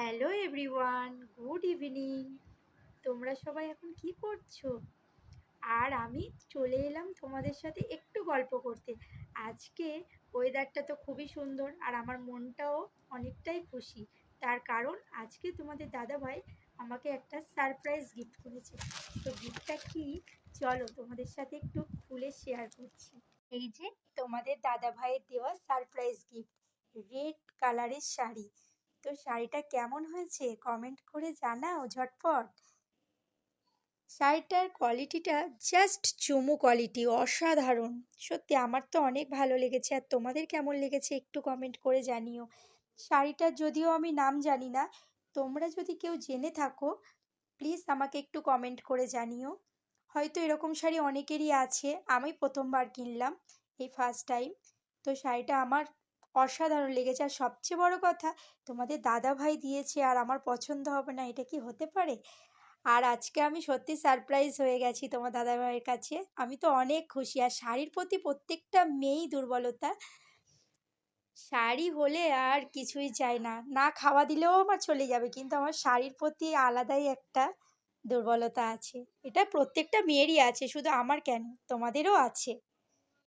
Hello everyone good evening তোমরা সবাই এখন কি করছ? আর আমি চলে এলাম তোমাদের সাথে একটু গল্প করতে। আজকে ওয়েদারটা তো খুবই সুন্দর আর আমার মনটাও অনেকটাই খুশি। তার কারণ আজকে তোমাদের দাদাভাই আমাকে একটা সারপ্রাইজ গিফট করেছে। তো গিফটটা কি? চলো তোমাদের সাথে একটু খুলে শেয়ার করছি। এই যে তোমাদের দাদাভাইয়ের দেওয়া সারপ্রাইজ গিফট রেড কালারের শাড়ি। তো শাড়িটা কেমন হয়েছে? কমেন্ট করে জানাও ঝটপট। শাড়িটার কোয়ালিটিটা জাস্ট চুমু কোয়ালিটি অসাধারণ। সত্যি আমার তো অনেক ভালো লেগেছে আর তোমাদের কেমন লেগেছে একটু কমেন্ট করে জানিও। শাড়িটার যদিও আমি নাম জানি না, তোমরা যদি কেউ জেনে থাকো প্লিজ আমাকে একটু কমেন্ট করে জানিও। হয়তো এরকম শাড়ি অনেকেরই আছে, আমি প্রথমবার কিনলাম এই ফার্স্ট টাইম তো শাড়িটা আমার অসাধারণ লেগেছে। আর সবচেয়ে বড় কথা, তোমাদের দাদা ভাই দিয়েছে আর আমার পছন্দ হবে না, এটা কি হতে পারে? আর আজকে আমি সত্যি সারপ্রাইজ হয়ে গেছি তোমার দাদা ভাইয়ের কাছে। আমি তো অনেক খুশি। আর শাড়ির প্রতি প্রত্যেকটা মেয়েই দুর্বলতা। শাড়ি হলে আর কিছুই চাই না। না খাওয়া দিলেও আমার চলে যাবে, কিন্তু আমার শাড়ির প্রতি আলাদাই একটা দুর্বলতা আছে। এটা প্রত্যেকটা মেয়েরই আছে, শুধু আমার কেন? তোমাদেরও আছে।